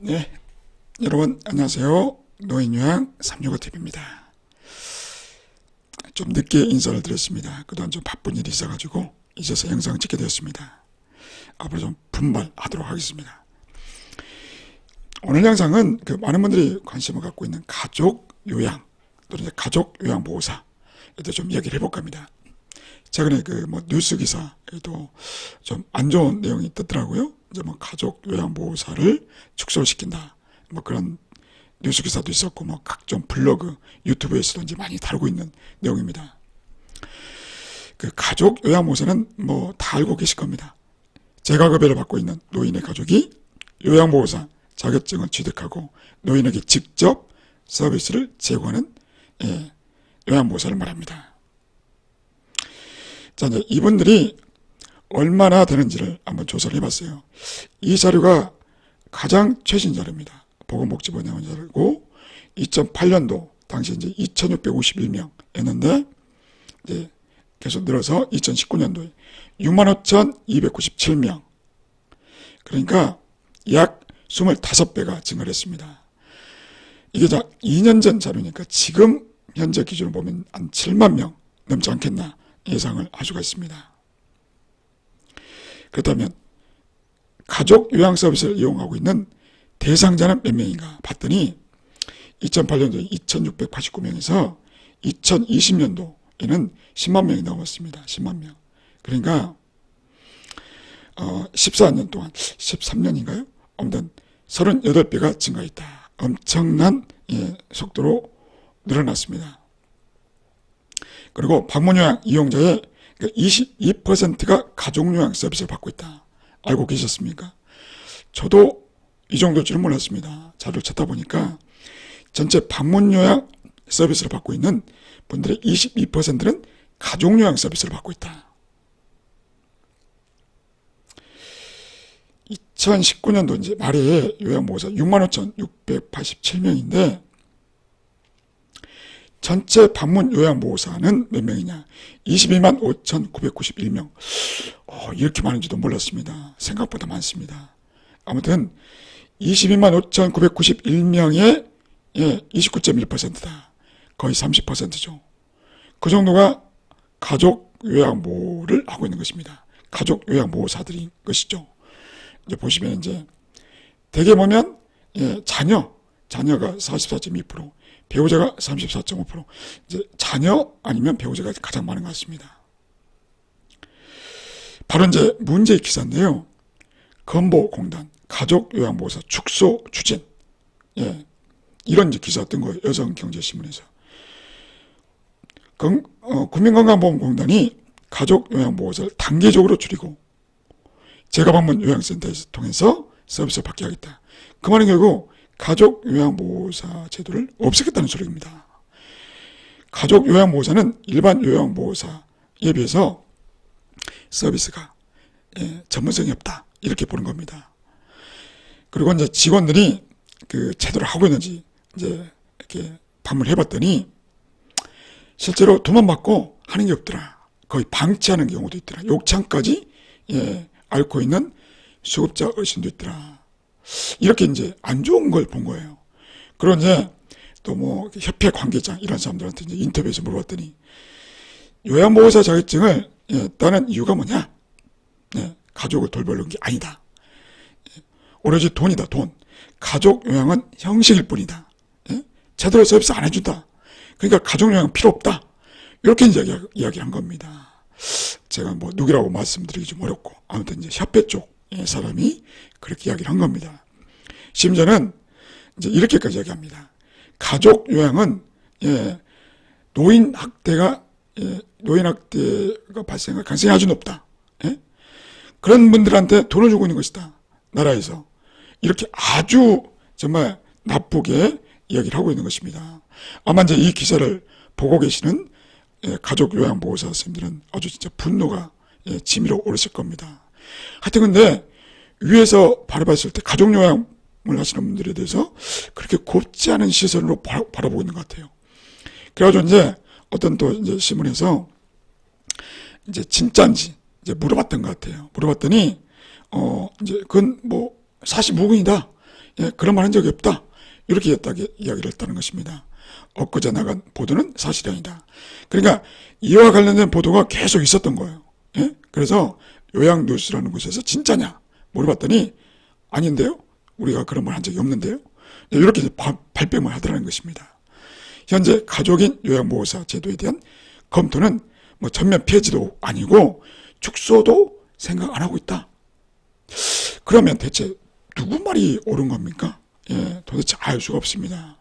네, 여러분 안녕하세요. 노인요양 365TV입니다. 좀 늦게 인사를 드렸습니다. 그동안 좀 바쁜 일이 있어가지고 이제서 영상을 찍게 되었습니다. 앞으로 좀 분발하도록 하겠습니다. 오늘 영상은 그 많은 분들이 관심을 갖고 있는 가족 요양 또는 가족 요양 보호사에 대해 좀 이야기를 해볼까 합니다. 최근에 그 뭐 뉴스 기사에도 좀 안 좋은 내용이 뜨더라고요. 이제 뭐 가족 요양 보호사를 축소시킨다. 뭐 그런 뉴스 기사도 있었고 뭐 각종 블로그, 유튜브에서도 이제 많이 다루고 있는 내용입니다. 그 가족 요양 보호사는 뭐 다 알고 계실 겁니다. 재가급여를 받고 있는 노인의 가족이 요양보호사 자격증을 취득하고 노인에게 직접 서비스를 제공하는 예, 요양보호사를 말합니다. 자, 이제 이분들이 얼마나 되는지를 한번 조사를 해봤어요. 이 자료가 가장 최신 자료입니다. 보건복지부 내원 자료고 2008년도 당시 이제 2,651명이었는데 이제 계속 늘어서 2019년도에 65,297명. 그러니까 약 25배가 증가를 했습니다. 이게 자 2년 전 자료니까 지금 현재 기준으로 보면 한 7만 명 넘지 않겠나 예상을 할 수가 있습니다. 그렇다면 가족 요양 서비스를 이용하고 있는 대상자는 몇 명인가 봤더니 2008년도에 2689명에서 2020년도에는 10만 명이 넘었습니다. 10만 명. 그러니까 어, 14년 동안 13년인가요? 아무튼 38배가 증가했다. 엄청난 예, 속도로 늘어났습니다. 그리고 방문요양 이용자의 22%가 가족요양 서비스를 받고 있다. 알고 계셨습니까? 저도 이 정도일 줄은 몰랐습니다. 자료를 찾다 보니까 전체 방문요양 서비스를 받고 있는 분들의 22%는 가족요양 서비스를 받고 있다. 2019년도 이제 말에 요양 보호사 65,687명인데 전체 방문 요양 보호사는 몇 명이냐? 22만 5,991명. 어, 이렇게 많은지도 몰랐습니다. 생각보다 많습니다. 아무튼 22만 5,991명의 예, 29.1%다. 거의 30%죠. 그 정도가 가족 요양보호를 하고 있는 것입니다. 가족 요양보호사들인 것이죠. 이제 보시면 이제 대개 보면 예, 자녀 자녀가 44.2% 배우자가 34.5% 이제 자녀 아니면 배우자가 가장 많은 것 같습니다. 바로 이제 문제의 기사인데요. 건보공단 가족요양보호사 축소 추진 예, 이런 기사 뜬 거예요. 여성경제신문에서. 건, 어, 국민건강보험공단이 가족요양보호사를 단계적으로 줄이고 제가 방문 요양센터에서 통해서 서비스를 받게 하겠다. 그 말은 결국 가족 요양보호사 제도를 없애겠다는 소리입니다. 가족 요양보호사는 일반 요양보호사에 비해서 서비스가 예, 전문성이 없다. 이렇게 보는 겁니다. 그리고 이제 직원들이 그 제대로 하고 있는지 이제 이렇게 방문을 해봤더니 실제로 돈만 받고 하는 게 없더라. 거의 방치하는 경우도 있더라. 욕창까지 예, 앓고 있는 수급자 어르신도 있더라. 이렇게 이제 안 좋은 걸 본 거예요. 그리고 이제 또뭐 협회 관계자 이런 사람들한테 이제 인터뷰에서 물어봤더니 요양보호사 자격증을 예, 따는 이유가 뭐냐? 예, 가족을 돌보는 게 아니다. 예, 오로지 돈이다, 돈. 가족 요양은 형식일 뿐이다. 예? 제대로 서비스 안 해준다. 그러니까 가족 요양 필요 없다. 이렇게 이제 이야기, 이야기를 한 겁니다. 제가 뭐 누구라고 말씀드리기 좀 어렵고 아무튼 이제 협회 쪽의 사람이 그렇게 이야기를 한 겁니다. 심지어는 이제 이렇게까지 이야기합니다. 가족 요양은 예, 노인 학대가 예, 노인 학대가 발생할 가능성이 아주 높다. 예? 그런 분들한테 돈을 주고 있는 것이다. 나라에서 이렇게 아주 정말 나쁘게 이야기를 하고 있는 것입니다. 아마 이제 이 기사를 보고 계시는 예, 가족 요양 보호사 선생님들은 아주 진짜 분노가 예, 치밀어 오르실 겁니다. 하여튼 근데 위에서 바라봤을 때 가족 요양을 하시는 분들에 대해서 그렇게 곱지 않은 시선으로 바, 바라보고 있는 것 같아요. 그래가지고 이제 어떤 또 이제 신문에서 이제 진짜인지 이제 물어봤던 것 같아요. 물어봤더니 어 이제 그건 뭐 사실 무근이다. 예, 그런 말 한 적이 없다. 이렇게 했다게 이야기를 했다는 것입니다. 엊그제 나간 보도는 사실이 아니다. 그러니까 이와 관련된 보도가 계속 있었던 거예요. 예? 그래서 요양뉴스라는 곳에서 진짜냐 물어봤더니 아닌데요. 우리가 그런 말 한 적이 없는데요. 이렇게 이제 바- 발뺌을 하더라는 것입니다. 현재 가족인 요양보호사 제도에 대한 검토는 뭐 전면 폐지도 아니고 축소도 생각 안 하고 있다. 그러면 대체 누구 말이 옳은 겁니까? 예, 도대체 알 수가 없습니다.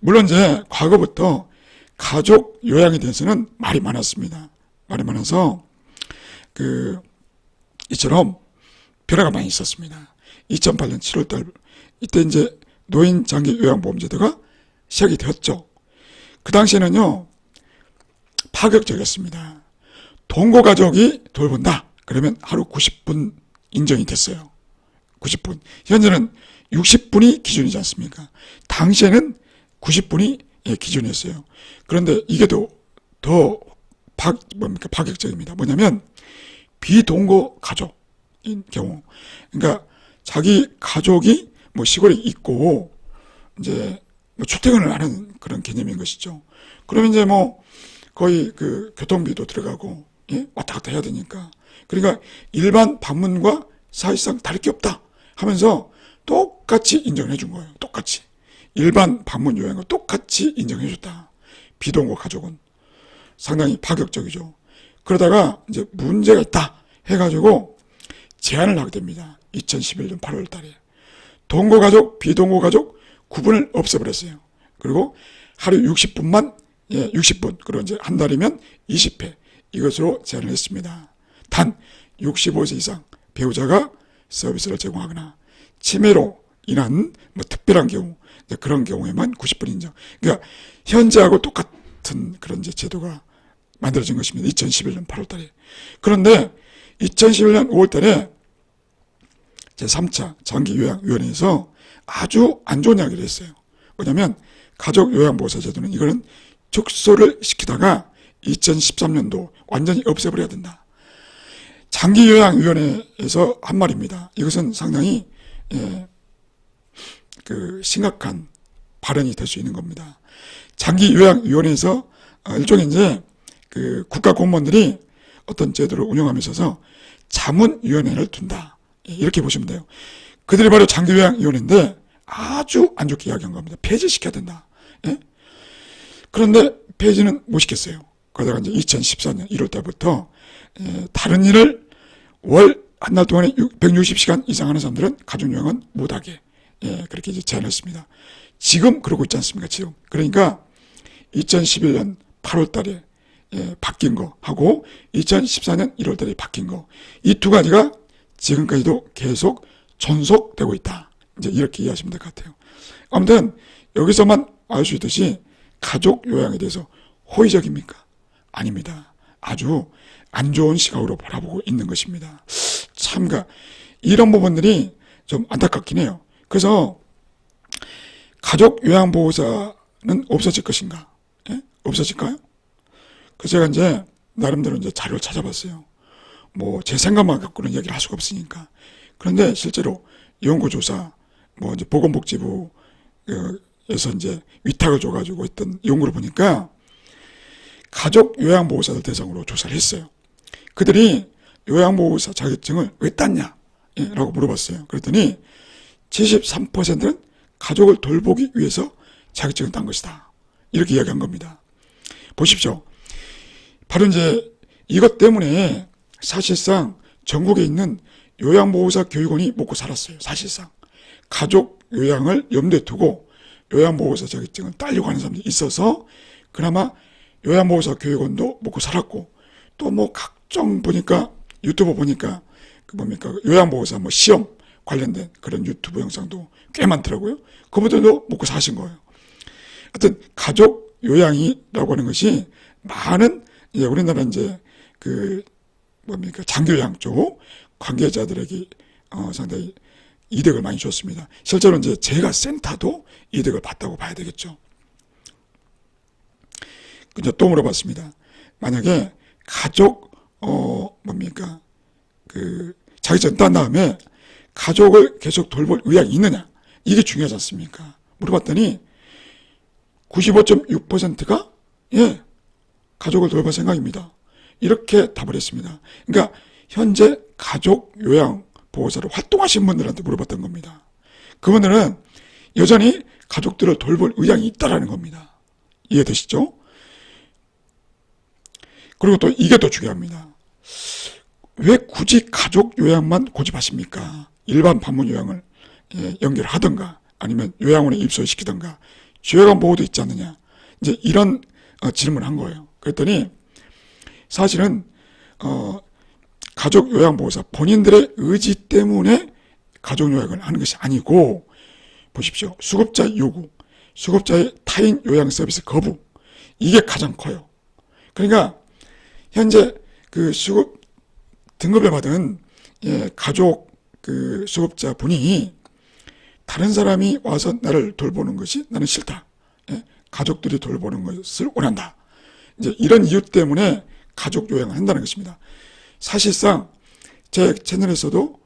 물론 이제 과거부터 가족 요양에 대해서는 말이 많았습니다. 말이 많아서 그 이처럼 변화가 많이 있었습니다. 2008년 7월달 이때 이제 노인 장기 요양보험제도가 시작이 되었죠. 그 당시에는요 파격적이었습니다. 동거 가족이 돌본다. 그러면 하루 90분 인정이 됐어요. 90분. 현재는 60분이 기준이지 않습니까? 당시에는 90분이 예, 기준이었어요. 그런데 이게 더, 더 파, 뭡니까? 파격적입니다. 뭐냐면, 비동거 가족인 경우. 그러니까, 자기 가족이 뭐 시골에 있고, 이제, 뭐 출퇴근을 하는 그런 개념인 것이죠. 그러면 이제 뭐, 거의 그 교통비도 들어가고, 예? 왔다 갔다 해야 되니까. 그러니까, 일반 방문과 사실상 다를 게 없다 하면서 똑같이 인정해 준 거예요. 똑같이. 일반 방문 요양과 똑같이 인정해 줬다. 비동거 가족은 상당히 파격적이죠. 그러다가 이제 문제가 있다 해가지고 제안을 하게 됩니다. 2011년 8월 달에. 동거 가족, 비동거 가족 구분을 없애버렸어요. 그리고 하루 60분만, 예, 60분. 그리고 이제 한 달이면 20회. 이것으로 제안을 했습니다. 단 65세 이상 배우자가 서비스를 제공하거나 치매로 인한 뭐 특별한 경우 그런 경우에만 90분 인정. 그러니까 현재하고 똑같은 그런 제도가 만들어진 것입니다. 2011년 8월 달에. 그런데 2011년 5월 달에 제 3차 장기 요양위원회에서 아주 안 좋은 이야기를 했어요. 뭐냐면 가족 요양보호사 제도는 이거는 축소를 시키다가 2013년도 완전히 없애버려야 된다. 장기 요양위원회에서 한 말입니다. 이것은 상당히 예, 그 심각한 발언이 될 수 있는 겁니다. 장기 요양위원회에서 어, 일종의 이제 그 국가 공무원들이 어떤 제도를 운영하며 있어서 자문위원회를 둔다. 예, 이렇게 보시면 돼요. 그들이 바로 장기요양위원회인데 아주 안 좋게 이야기한 겁니다. 폐지시켜야 된다. 예? 그런데 폐지는 못 시켰어요. 그러다가 이제 2014년 1월 달부터 에, 다른 일을 월 한 달 동안에 160시간 이상 하는 사람들은 가족요양은 못하게 예, 그렇게 이제 제안했습니다. 지금 그러고 있지 않습니까? 지금 그러니까 2011년 8월 달에 예, 바뀐 거 하고 2014년 1월 달에 바뀐 거 이 두 가지가 지금까지도 계속 전속되고 있다. 이제 이렇게 이해하시면 될 것 같아요. 아무튼 여기서만 알 수 있듯이 가족 요양에 대해서 호의적입니까? 아닙니다. 아주 안 좋은 시각으로 바라보고 있는 것입니다. 참가 이런 부분들이 좀 안타깝긴 해요. 그래서 가족 요양보호사는 없어질 것인가? 예? 없어질까요? 그래서 제가 이제 나름대로 이제 자료를 찾아봤어요. 뭐 제 생각만 갖고는 얘기를 할 수가 없으니까. 그런데 실제로 연구조사, 뭐 이제 보건복지부에서 이제 위탁을 줘가지고 했던 연구를 보니까 가족 요양보호사들 대상으로 조사를 했어요. 그들이 요양보호사 자격증을 왜 땄냐? 예, 라고 물어봤어요. 그랬더니 73%는 가족을 돌보기 위해서 자격증을 딴 것이다. 이렇게 이야기한 겁니다. 보십시오. 바로 이제 이것 때문에 사실상 전국에 있는 요양보호사 교육원이 먹고 살았어요. 사실상. 가족 요양을 염두에 두고 요양보호사 자격증을 따려고 하는 사람들이 있어서 그나마 요양보호사 교육원도 먹고 살았고 또 뭐 각종 보니까 유튜브 보니까 그 뭡니까 요양보호사 뭐 시험 관련된 그런 유튜브 영상도 꽤 많더라고요. 그분들도 먹고 사신 거예요. 하여튼 가족 요양이라고 하는 것이 많은 이제 우리나라 이제 그 뭡니까 장교양 쪽 관계자들에게 어 상당히 이득을 많이 줬습니다. 실제로 이제 제가 센터도 이득을 봤다고 봐야 되겠죠. 이제 또 물어봤습니다. 만약에 가족 어 뭡니까 그 자격증 딴 다음에 가족을 계속 돌볼 의향이 있느냐 이게 중요하지 않습니까? 물어봤더니 95.6%가 예 가족을 돌볼 생각입니다. 이렇게 답을 했습니다. 그러니까 현재 가족 요양 보호사로 활동하신 분들한테 물어봤던 겁니다. 그분들은 여전히 가족들을 돌볼 의향이 있다라는 겁니다. 이해되시죠? 그리고 또 이게 더 중요합니다. 왜 굳이 가족 요양만 고집하십니까? 일반 방문 요양을 예, 연결하든가 아니면 요양원에 입소시키든가 죄가 보호도 있지 않느냐 이제 이런 어, 질문을 한 거예요. 그랬더니 사실은 어, 가족 요양보호사 본인들의 의지 때문에 가족 요양을 하는 것이 아니고 보십시오. 수급자 요구, 수급자의 타인 요양 서비스 거부 이게 가장 커요. 그러니까 현재 그 수급 등급을 받은 예, 가족 그 수급자 분이 다른 사람이 와서 나를 돌보는 것이 나는 싫다. 예, 가족들이 돌보는 것을 원한다. 이제 이런 이유 때문에 가족 요양을 한다는 것입니다. 사실상 제 채널에서도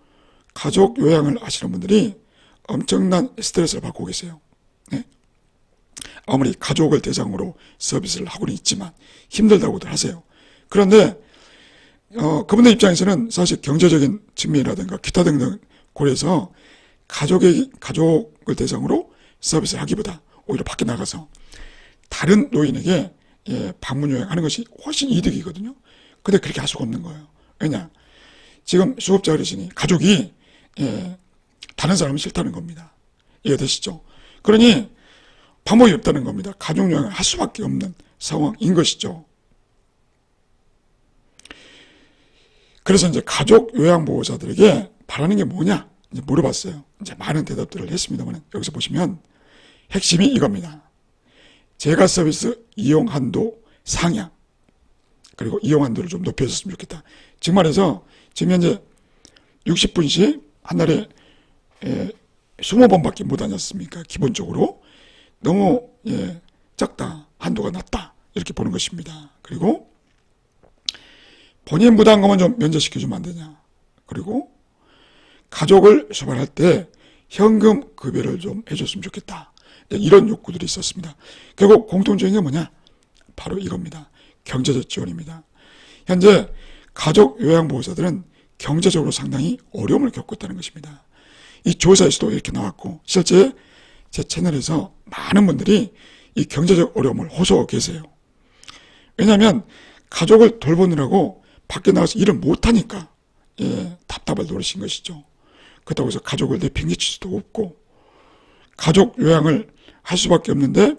가족 요양을 하시는 분들이 엄청난 스트레스를 받고 계세요. 네? 아무리 가족을 대상으로 서비스를 하고는 있지만 힘들다고들 하세요. 그런데 어, 그분들 입장에서는 사실 경제적인 측면이라든가 기타 등등 고려해서 가족의 가족을 대상으로 서비스를 하기보다 오히려 밖에 나가서 다른 노인에게 예, 방문 요양하는 것이 훨씬 이득이거든요. 근데 그렇게 할 수가 없는 거예요. 왜냐? 지금 수급자 어르신이 가족이 예, 다른 사람은 싫다는 겁니다. 이해되시죠? 그러니 방법이 없다는 겁니다. 가족 요양을 할 수밖에 없는 상황인 것이죠. 그래서 이제 가족 요양 보호사들에게 바라는 게 뭐냐 이제 물어봤어요. 이제 많은 대답들을 했습니다만 여기서 보시면 핵심이 이겁니다. 제가 서비스 이용 한도 상향 그리고 이용 한도를 좀 높여줬으면 좋겠다. 즉 말해서 지금 현재 60분씩 한 달에 예, 20번밖에 못 하셨습니까? 기본적으로 너무 예, 작다 한도가 낮다 이렇게 보는 것입니다. 그리고 본인 부담금은 좀 면제시켜주면 안 되냐. 그리고 가족을 수발할 때 현금 급여를 좀 해줬으면 좋겠다. 이런 욕구들이 있었습니다. 결국 공통적인 게 뭐냐? 바로 이겁니다. 경제적 지원입니다. 현재 가족 요양보호사들은 경제적으로 상당히 어려움을 겪고 있다는 것입니다. 이 조사에서도 이렇게 나왔고 실제 제 채널에서 많은 분들이 이 경제적 어려움을 호소하고 계세요. 왜냐하면 가족을 돌보느라고 밖에 나가서 일을 못하니까 예, 답답을 노리신 것이죠. 그렇다고 해서 가족을 내팽개칠 수도 없고 가족 요양을 할 수밖에 없는데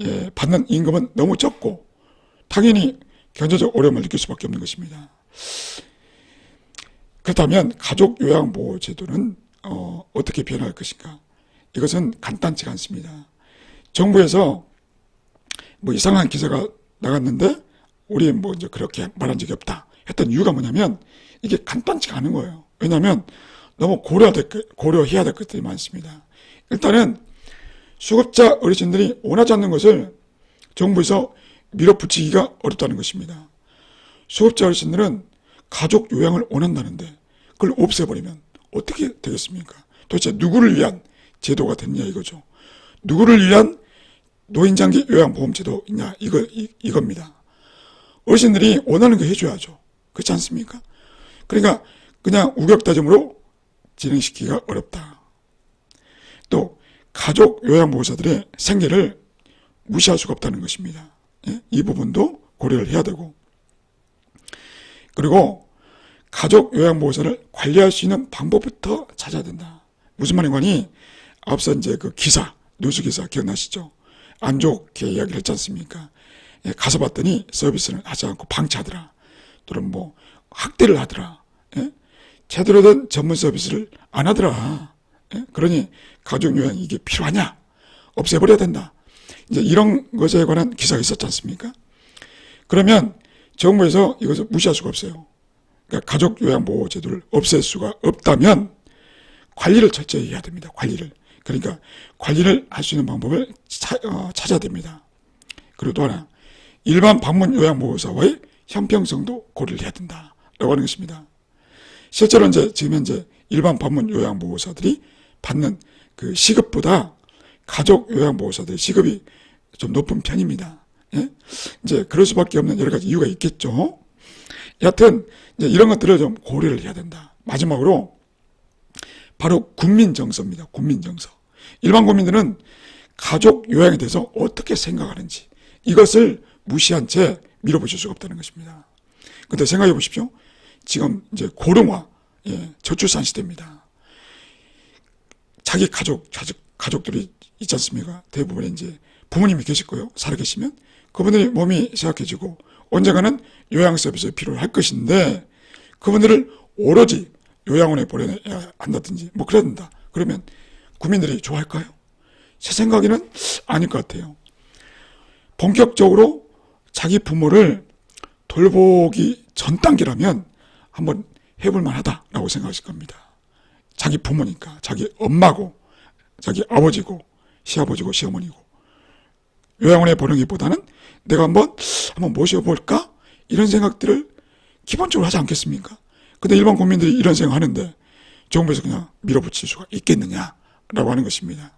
예, 받는 임금은 너무 적고 당연히 경제적 어려움을 느낄 수밖에 없는 것입니다. 그렇다면 가족 요양 보호 제도는 어, 어떻게 변할 것인가? 이것은 간단치가 않습니다. 정부에서 뭐 이상한 기사가 나갔는데 우리 뭐 이제 그렇게 말한 적이 없다. 했던 이유가 뭐냐면 이게 간단치가 않은 거예요. 왜냐하면 너무 고려될, 고려해야 될 것들이 많습니다. 일단은 수급자 어르신들이 원하지 않는 것을 정부에서 밀어붙이기가 어렵다는 것입니다. 수급자 어르신들은 가족 요양을 원한다는데 그걸 없애버리면 어떻게 되겠습니까? 도대체 누구를 위한 제도가 됐냐 이거죠. 누구를 위한 노인장기 요양보험제도 있냐 이거 이, 이겁니다. 어르신들이 원하는 거 해줘야죠. 그렇지 않습니까? 그러니까 그냥 우격다짐으로 진행시키기가 어렵다. 또 가족 요양보호사들의 생계를 무시할 수가 없다는 것입니다. 예? 이 부분도 고려를 해야 되고 그리고 가족 요양보호사를 관리할 수 있는 방법부터 찾아야 된다. 무슨 말인가니 앞서 이제 그 기사 뉴스 기사 기억나시죠? 안 좋게 이야기를 했지 않습니까? 예, 가서 봤더니 서비스를 하지 않고 방치하더라. 또는 뭐 학대를 하더라. 예? 제대로 된 전문 서비스를 안 하더라. 예? 그러니 가족 요양 이게 필요하냐? 없애버려야 된다. 이제 이런 것에 관한 기사가 있었지 않습니까? 그러면 정부에서 이것을 무시할 수가 없어요. 그러니까 가족 요양 보호 제도를 없앨 수가 없다면 관리를 철저히 해야 됩니다. 관리를. 그러니까 관리를 할 수 있는 방법을 차, 어, 찾아야 됩니다. 그리고 또 하나 일반 방문 요양 보호사와의 형평성도 고려를 해야 된다라고 하는 것입니다. 실제로 이제 지금 현재 일반 방문 요양 보호사들이 받는 그 시급보다 가족 요양보호사들의 시급이 좀 높은 편입니다. 예? 이제 그럴 수밖에 없는 여러 가지 이유가 있겠죠. 여하튼 이제 이런 것들을 좀 고려를 해야 된다. 마지막으로 바로 국민 정서입니다. 국민 정서. 일반 국민들은 가족 요양에 대해서 어떻게 생각하는지 이것을 무시한 채 밀어붙일 수가 없다는 것입니다. 근데 생각해 보십시오. 지금 이제 고령화, 예, 저출산 시대입니다. 자기 가족, 가족, 가족들이 있지 않습니까? 대부분 이제 부모님이 계실 거예요. 살아 계시면. 그분들이 몸이 쇠약해지고 언젠가는 요양 서비스가 필요할 것인데 그분들을 오로지 요양원에 보내야 한다든지 뭐 그래야 된다. 그러면 국민들이 좋아할까요? 제 생각에는 아닐 것 같아요. 본격적으로 자기 부모를 돌보기 전 단계라면 한번 해볼 만하다라고 생각하실 겁니다. 자기 부모니까, 자기 엄마고, 자기 아버지고, 시아버지고, 시어머니고. 요양원에 보내기보다는 내가 한번, 한번 모셔볼까? 이런 생각들을 기본적으로 하지 않겠습니까? 근데 일반 국민들이 이런 생각 하는데 정부에서 그냥 밀어붙일 수가 있겠느냐라고 하는 것입니다.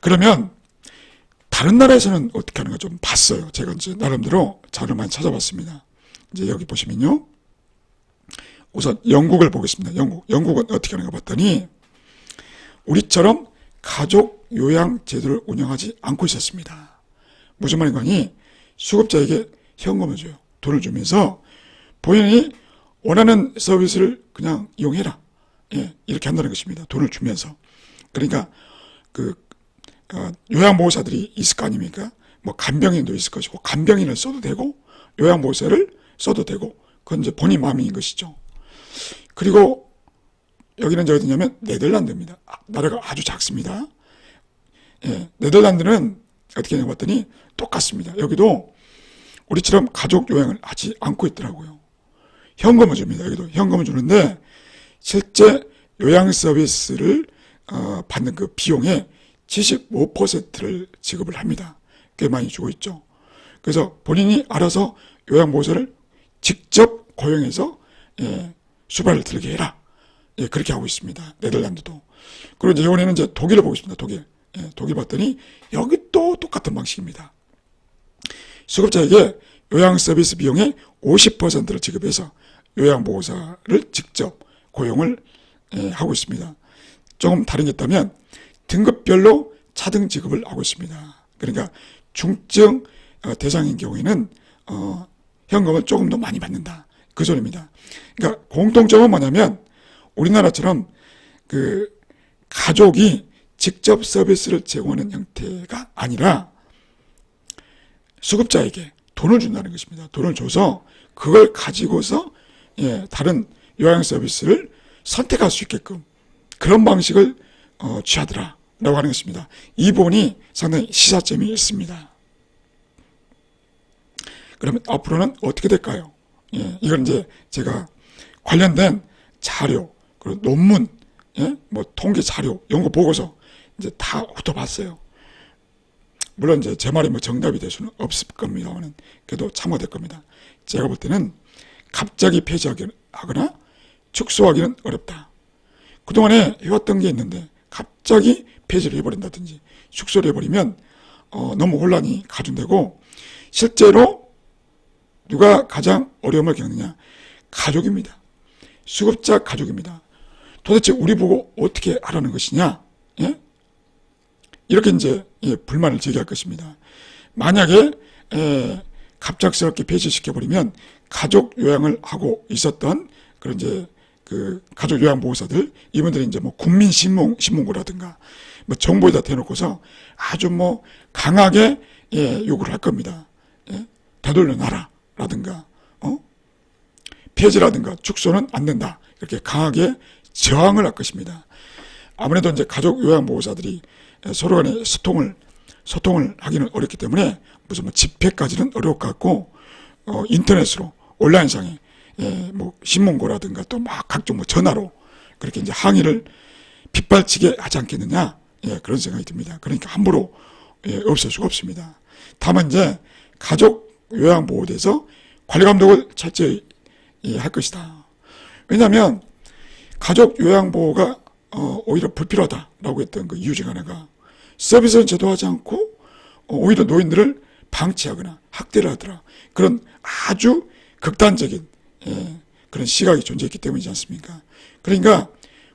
그러면 다른 나라에서는 어떻게 하는가 좀 봤어요. 제가 이제 나름대로 많이 찾아봤습니다. 이제 여기 보시면요. 우선 영국을 보겠습니다. 영국. 영국은 어떻게 하는가 봤더니 우리처럼 가족 요양 제도를 운영하지 않고 있었습니다. 무슨 말인가니 수급자에게 현금을 줘요. 돈을 주면서 본인이 원하는 서비스를 그냥 이용해라. 예, 이렇게 한다는 것입니다. 돈을 주면서. 그러니까 그 어, 요양보호사들이 있을 거 아닙니까? 뭐 간병인도 있을 것이고 간병인을 써도 되고 요양보호사를 써도 되고 그건 이제 본인 마음인 것이죠. 그리고 여기는 이제 어디냐면 네덜란드입니다. 아, 나라가 아주 작습니다. 예, 네덜란드는 어떻게 해냐 봤더니 똑같습니다. 여기도 우리처럼 가족 요양을 하지 않고 있더라고요. 현금을 줍니다. 여기도 현금을 주는데 실제 요양 서비스를 어, 받는 그 비용의 75%를 지급을 합니다. 꽤 많이 주고 있죠. 그래서 본인이 알아서 요양보호사를 직접 고용해서 예, 수발을 들게 해라. 예, 그렇게 하고 있습니다. 네덜란드도. 그리고 이제 이번에는 이제 독일을 보겠습니다. 독일. 예, 독일 봤더니 여기 또 똑같은 방식입니다. 수급자에게 요양 서비스 비용의 50%를 지급해서 요양보호사를 직접 고용을 예, 하고 있습니다. 조금 다른 게 있다면 등급별로 차등 지급을 하고 있습니다. 그러니까 중증 어, 대상인 경우에는 어, 현금을 조금 더 많이 받는다. 그 소리입니다. 그러니까 공통점은 뭐냐면 우리나라처럼 그 가족이 직접 서비스를 제공하는 형태가 아니라 수급자에게 돈을 준다는 것입니다. 돈을 줘서 그걸 가지고서 예, 다른 요양 서비스를 선택할 수 있게끔 그런 방식을 어, 취하더라라고 하는 것입니다. 이 부분이 상당히 시사점이 있습니다. 그러면 앞으로는 어떻게 될까요? 예, 이건 이제 제가 관련된 자료, 그리고 논문, 예, 뭐 통계 자료, 연구 보고서 이제 다 훑어봤어요. 물론 이제 제 말이 뭐 정답이 될 수는 없을 겁니다만은 그래도 참고될 겁니다. 제가 볼 때는 갑자기 폐지하거나 축소하기는 어렵다. 그동안에 해왔던 게 있는데 갑자기 폐지를 해버린다든지 축소를 해버리면 어, 너무 혼란이 가중되고 실제로 누가 가장 어려움을 겪느냐 가족입니다. 수급자 가족입니다. 도대체 우리 보고 어떻게 하라는 것이냐? 예? 이렇게 이제 예, 불만을 제기할 것입니다. 만약에 에, 갑작스럽게 폐지시켜 버리면 가족 요양을 하고 있었던 그런 이제 그 가족 요양 보호사들 이분들이 이제 뭐 국민 신문 신문고라든가 뭐 정부에다 대놓고서 아주 뭐 강하게 예, 요구를 할 겁니다. 예? 되돌려 놔라 라든가 어? 폐지라든가 축소는 안 된다 이렇게 강하게 저항을 할 것입니다. 아무래도 이제 가족 요양 보호사들이 서로 간에 소통을 소통을 하기는 어렵기 때문에 무슨 뭐 집회까지는 어려울 것 같고 어, 인터넷으로 온라인상에 예, 뭐 신문고라든가 또 막 각종 뭐 전화로 그렇게 이제 항의를 빗발치게 하지 않겠느냐 예, 그런 생각이 듭니다. 그러니까 함부로 예, 없앨 수가 없습니다. 다만 이제 가족 요양보호대에서 관리 감독을 철저히 예, 할 것이다. 왜냐하면 가족 요양보호가 어, 오히려 불필요하다라고 했던 그 이유 중 하나가 서비스는 제도하지 않고 어, 오히려 노인들을 방치하거나 학대를 하더라. 그런 아주 극단적인 예, 그런 시각이 존재했기 때문이지 않습니까? 그러니까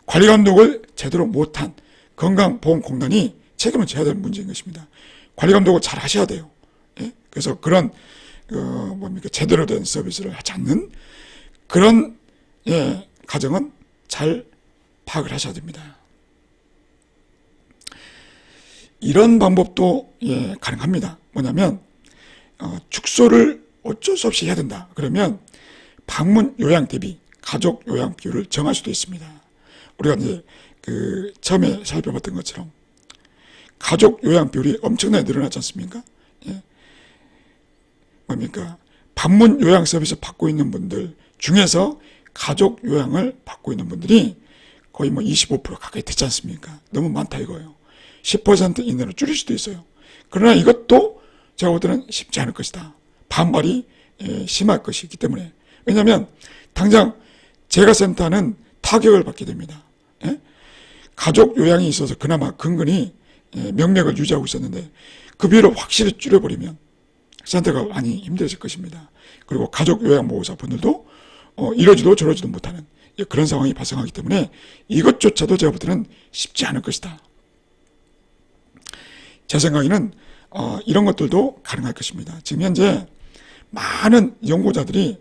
관리 감독을 제대로 못한 건강보험공단이 책임을 져야 될 문제인 것입니다. 관리 감독을 잘 하셔야 돼요. 예? 그래서 그런 어, 뭡니까 제대로 된 서비스를 하지 않는 그런 예, 가정은 잘 파악을 하셔야 됩니다. 이런 방법도 예, 가능합니다. 뭐냐면 어, 축소를 어쩔 수 없이 해야 된다. 그러면 방문 요양 대비 가족 요양 비율을 정할 수도 있습니다. 우리가 이제 그 처음에 살펴봤던 것처럼 가족 요양 비율이 엄청나게 늘어났지 않습니까? 예. 뭡니까? 방문 요양 서비스 받고 있는 분들 중에서 가족 요양을 받고 있는 분들이 거의 뭐 25% 가까이 됐지 않습니까? 너무 많다 이거예요. 10% 이내로 줄일 수도 있어요. 그러나 이것도 제가 볼 때는 쉽지 않을 것이다. 반발이 예, 심할 것이기 때문에. 왜냐하면 당장 재가센터는 타격을 받게 됩니다. 예? 가족 요양이 있어서 그나마 근근히 예, 명맥을 유지하고 있었는데 그 비율을 확실히 줄여버리면 센터가 많이 힘들어질 것입니다. 그리고 가족 요양 보호사 분들도 어, 이러지도 저러지도 못하는 예, 그런 상황이 발생하기 때문에 이것조차도 제가 볼 때는 쉽지 않을 것이다. 제 생각에는 어, 이런 것들도 가능할 것입니다. 지금 현재 많은 연구자들이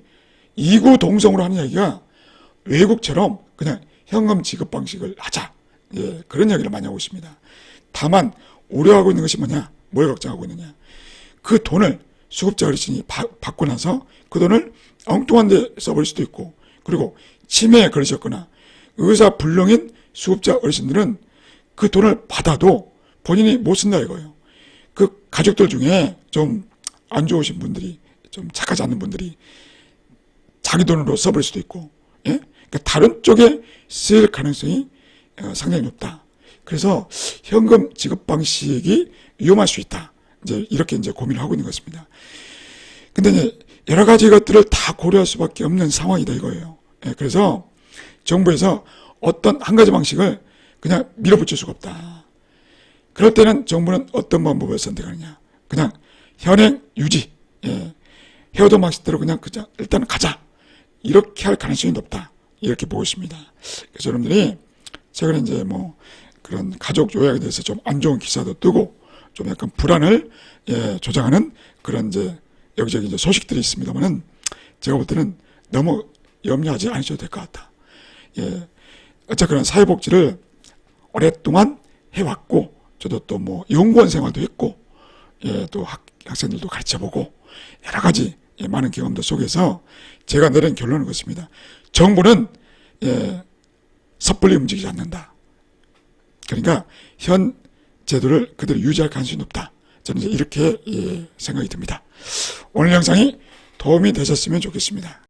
이구 동성으로 하는 얘기가 외국처럼 그냥 현금 지급 방식을 하자. 예, 그런 이야기를 많이 하고 있습니다. 다만 우려하고 있는 것이 뭐냐? 뭘 걱정하고 있느냐? 그 돈을 수급자 어르신이 받- 받고 나서 그 돈을 엉뚱한 데 써버릴 수도 있고 그리고 치매에 걸리셨거나 의사 불능인 수급자 어르신들은 그 돈을 받아도 본인이 못 쓴다 이거예요. 그 가족들 중에 좀 안 좋으신 분들이 좀 착하지 않는 분들이 자기 돈으로 써버릴 수도 있고, 예? 그러니까 다른 쪽에 쓰일 가능성이 어, 상당히 높다. 그래서 현금 지급 방식이 위험할 수 있다. 이제 이렇게 이제 고민을 하고 있는 것입니다. 근데 이제 여러 가지 것들을 다 고려할 수밖에 없는 상황이다 이거예요. 예, 그래서 정부에서 어떤 한 가지 방식을 그냥 밀어붙일 수가 없다. 그럴 때는 정부는 어떤 방법을 선택하느냐. 그냥 현행 유지, 예, 해오던 방식대로 그냥 그냥 일단 가자. 이렇게 할 가능성이 높다. 이렇게 보고 있습니다. 그래서 여러분들이 최근에 이제 뭐 그런 가족 요약에 대해서 좀 안 좋은 기사도 뜨고 좀 약간 불안을 예, 조장하는 그런 이제 여기저기 이제 소식들이 있습니다만은 제가 볼 때는 너무 염려하지 않으셔도 될 것 같다. 예, 어쨌거나 사회복지를 오랫동안 해왔고 저도 또 뭐 연구원 생활도 했고 예, 또 학, 학생들도 가르쳐보고 여러 가지 예, 많은 경험들 속에서 제가 내린 결론은 그렇습니다. 정부는 예, 섣불리 움직이지 않는다. 그러니까 현 제도를 그대로 유지할 가능성이 높다. 저는 이제 이렇게 예, 생각이 듭니다. 오늘 영상이 도움이 되셨으면 좋겠습니다.